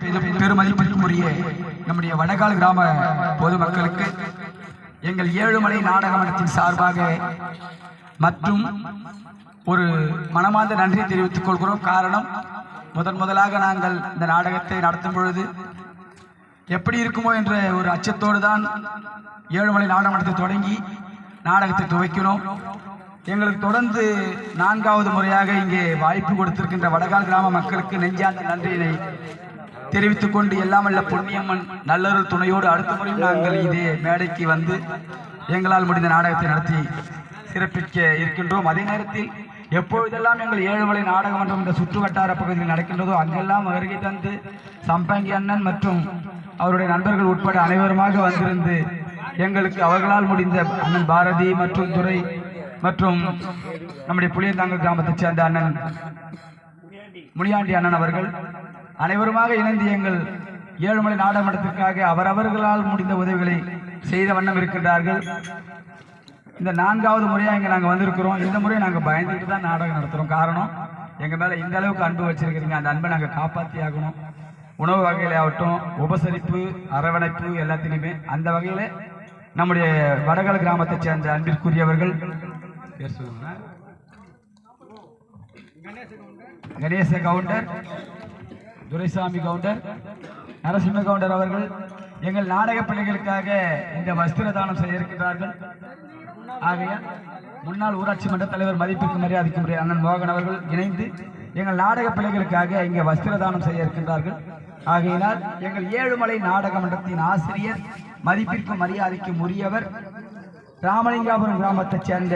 பெருமதிப்பிற்குரிய நம்முடைய வடகால் கிராம பொதுமக்களுக்கு எங்கள் ஏழுமலை நாடக மன்றத்தின் சார்பாக மற்றும் ஒரு மனமார்ந்த நன்றி தெரிவித்துக் கொள்கிறோம். காரணம் முதன் முதலாக நாங்கள் இந்த நாடகத்தை நடத்தும் பொழுது எப்படி இருக்குமோ என்ற ஒரு அச்சத்தோடு தான் ஏழுமலை நாடக தொடங்கி நாடகத்தை துவைக்கிறோம் எங்களுக்கு தொடர்ந்து நான்காவது முறையாக இங்கே வாய்ப்பு கொடுத்திருக்கின்ற வடகால் கிராம மக்களுக்கு நெஞ்சார்ந்த நன்றியினை தெரிவித்துக் கொண்டு எல்லாம் வல்ல பொன்னியம்மன் நல்லருள் துணையோடு அடுத்த முறையும் நாங்கள் இதே மேடைக்கு வந்து எங்களால் முடிந்த நாடகத்தை நடத்தி சிறப்பிக்க இருக்கின்றோம். அதே நேரத்தில் எப்பொழுதெல்லாம் எங்கள் ஏழுமலை நாடக மன்றம் இந்த சுற்று வட்டார பகுதியில் நடக்கின்றதோ அங்கெல்லாம் வருகை தந்து சம்பங்கி அண்ணன் மற்றும் அவருடைய நண்பர்கள் உட்பட அனைவருமாக வந்திருந்து எங்களுக்கு அவர்களால் முடிந்த அண்ணன் பாரதி மற்றும் துரை மற்றும் நம்முடைய புளியந்தாங்கல் கிராமத்தைச் சேர்ந்த அண்ணன் முனியாண்டி அண்ணன் அவர்கள் அனைவருமாக இணைந்து எங்கள் ஏழுமலை நாடகமன்றத்திற்காக அவரவர்களால் முடிந்த உதவிகளை செய்த வண்ணம் இருக்கின்றார்கள். இந்த நான்காவது முறையாக இங்கே நாங்கள் வந்திருக்கிறோம். இந்த முறை நாங்கள் பயந்துட்டு தான் நாடகம் நடத்துகிறோம் காரணம் எங்கள் மேலே இந்த அளவுக்கு அன்பு வச்சிருக்கிறீங்க. அந்த அன்பை நாங்கள் காப்பாற்றி ஆகணும். உணவு வகையில ஆகட்டும் உபசரிப்பு அரவணைப்பு எல்லாத்திலையுமே அந்த வகையில் நம்முடைய வடகல் கிராமத்தை சேர்ந்த அன்பிற்குரியவர்கள் பேசுவாங்க கணேச கவுண்டர். துரைசாமி கவுண்டர் நரசிம்ம கவுண்டர் அவர்கள் எங்கள் நாடக பிள்ளைகளுக்காக இந்த வஸ்திர தானம் செய்ய இருக்கின்றார்கள் ஆகையால் முன்னாள் ஊராட்சி மன்ற தலைவர் மதிப்பிற்கு மரியாதைக்கு உரிய அண்ணன் மோகன் அவர்கள் இணைந்து எங்கள் நாடக பிள்ளைகளுக்காக இங்கே வஸ்திர தானம் செய்ய இருக்கின்றார்கள் ஆகையினால் எங்கள் ஏழுமலை நாடக மன்றத்தின் ஆசிரியர் மதிப்பிற்கும் மரியாதைக்கும் உரியவர் ராமலிங்காபுரம் கிராமத்தைச் சேர்ந்த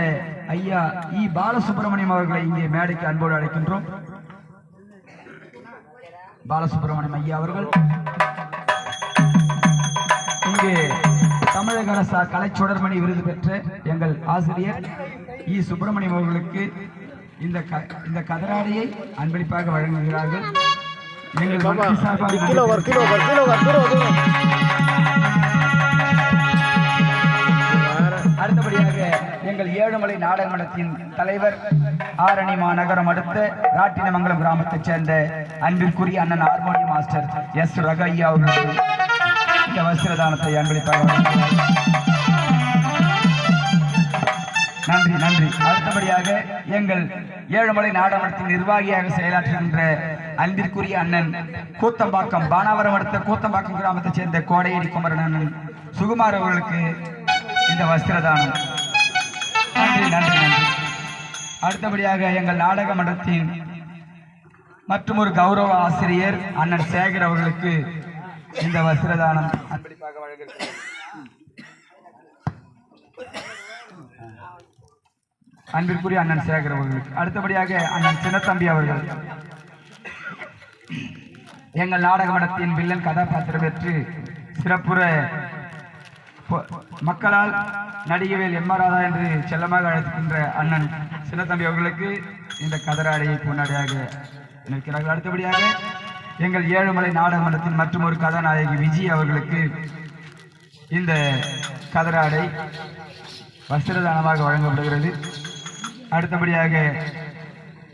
ஐயா இ. பாலசுப்ரமணியம் அவர்களை இங்கே மேடைக்கு அன்போடு அழைக்கின்றோம். பாலசுப்ரமணியம் ஐயா அவர்கள். இங்கு தமிழக அரசா கலைச்சுடர்மணி விருது பெற்ற எங்கள் ஆசிரியர் இ. சுப்பிரமணியம் அவர்களுக்கு இந்த இந்த கதராடையை அன்பளிப்பாக வழங்குகிறார்கள். எங்கள் சார்பாக எங்கள் ஏழுமலை நாடக தலைவர் ஆரணி மாநகரம் அடுத்த ராட்டினமங்கலம் கிராமத்தைச் சேர்ந்த அன்பிற்குரிய அண்ணன் ஹார்மோனியம் மாஸ்டர் எஸ் ரகையா அவர்களுக்கு இந்த வஸ்திரதானத்தை அன்பளிப்பாக நன்றி நன்றி. அடுத்தபடியாக எங்கள் ஏழுமலை நாடகத்தின் நிர்வாகியாக செயலாற்றுகின்ற அன்பிற்குரிய அண்ணன் கூத்தம்பாக்கம் பானாவரம் அடுத்த கூத்தம்பாக்கம் கிராமத்தைச் சேர்ந்த கோடையடி குமரன் அண்ணன் சுகுமார் அவர்களுக்கு இந்த வஸ்திரதானம். நன்றி நன்றி நன்றி. அடுத்தபடியாக எங்கள் நாடக மன்றத்தின் மற்றும் ஒரு கௌரவ ஆசிரியர் அண்ணன் சேகர் அவர்களுக்கு இந்த வஸ்திரதானம் அன்பளிப்பாக அன்பிற்குரிய அண்ணன் சேகர் அவர்களுக்கு. அடுத்தபடியாக அண்ணன் சின்னத்தம்பி அவர்கள். எங்கள் நாடக மடத்தின் வில்லன் கதாபாத்திரம் பெற்று சிறப்புற மக்களால் நடிகவேல் எம் ராதா என்று செல்லமாக அழைத்துக்கின்ற அண்ணன் சின்னத்தம்பி அவர்களுக்கு இந்த கதராடையை பொன்னாடையாக நிற்கிறார்கள் அடுத்தபடியாக எங்கள் ஏழுமலை நாடகமன்றத்தின் மற்றும் ஒரு கதாநாயகி விஜய் அவர்களுக்கு இந்த கதராடை வஸ்திரதானமாக வழங்கப்படுகிறது. அடுத்தபடியாக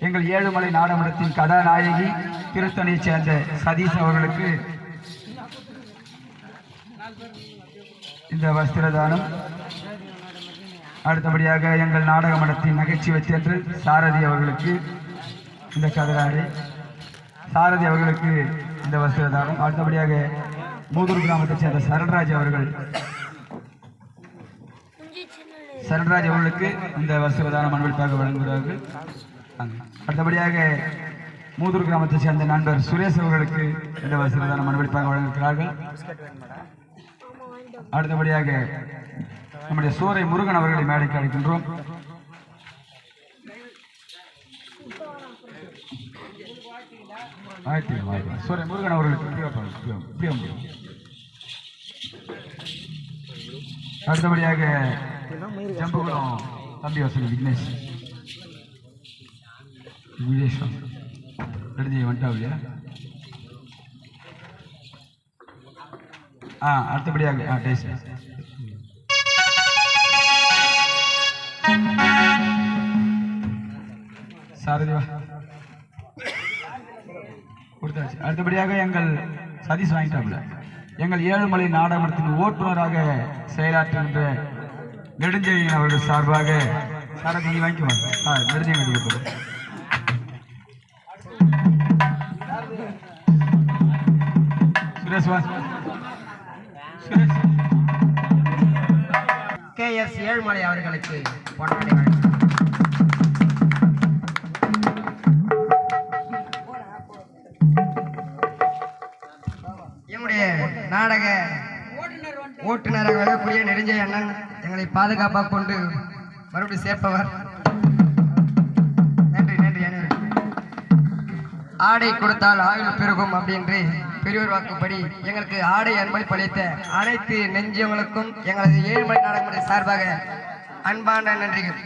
எங்கள் ஏழுமலை நாடகமன்றத்தின் கதாநாயகி திருத்தணியைச் சேர்ந்த சதீஷ் அவர்களுக்கு இந்த வஸ்திரதானம். அடுத்தபடியாக எங்கள் நாடக மடத்தின் நகைச்சுவை தேற்றல் சாரதி அவர்களுக்கு இந்த கதராடை சாரதி அவர்களுக்கு இந்த வஸ்திரதானம். அடுத்தபடியாக மூதூர் கிராமத்தைச் சேர்ந்த சரண்ராஜ் அவர்கள். சரண்ராஜ் அவர்களுக்கு இந்த வஸ்திரதானம் அன்பளிப்பாக வழங்குகிறார்கள். அடுத்தபடியாக மூதூர் கிராமத்தை சேர்ந்த நண்பர் சுரேஷ் அவர்களுக்கு இந்த வசதியான அன்பளிப்பாக வழங்குகிறார்கள் அடுத்தபடியாக நம்முடைய சூரை முருகன் அவர்களை மேடைக்கு அழைக்கின்றோம். ஆயிரத்தி சூரை முருகன் அவர்களுக்கு அடுத்தபடியாக ஜம்புகுளம் தம்பி வசதி விக்னேஷ். விக்னேஸ்வரம் நெடுஞ்செய் வந்துட்டா இல்லையா ஆ அடுத்தபடியாக ஆ டேஸ்ட் சாரதிவா கொடுத்தாச்சு. அடுத்தபடியாக எங்கள் சதீஷ் வாங்கிட்டாப்புல. எங்கள் ஏழுமலை நாடகத்தின் ஓட்டுநராக செயலாற்றுகின்ற நெடுஞ்செழியன் அவர்கள் சார்பாக சாரதி நீ வாங்கிக்குவாங்க ஆ நெடுஞ்செழியன் கொடுப்பது சுரேஷ் வா கே எஸ் ஏழுமலை அவர்களுக்கு பொன்னாடை என்னுடைய நாடக ஓட்டுநராக வரக்கூடிய நெடுஞ்செய் அண்ணன் எங்களை பாதுகாப்பாக கொண்டு மறுபடியும் சேர்ப்பவர். நன்றி நன்றி ஆடை கொடுத்தால் ஆயுள் பெருகும் அப்படின்று பெரியோர் வாக்குப்படி எங்களுக்கு ஆடை அன்பளிப்பளித்த அனைத்து நெஞ்சவங்களுக்கும் எங்களது ஏழ்மலை நாடகமுறை சார்பாக அன்பான நன்றிகள்.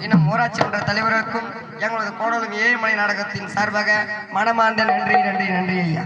இன்னும் ஊராட்சி மன்ற தலைவருக்கும் எங்களது கோடலும் ஏழ்மலை நாடகத்தின் சார்பாக மனமார்ந்த நன்றி நன்றி நன்றி ஐயா.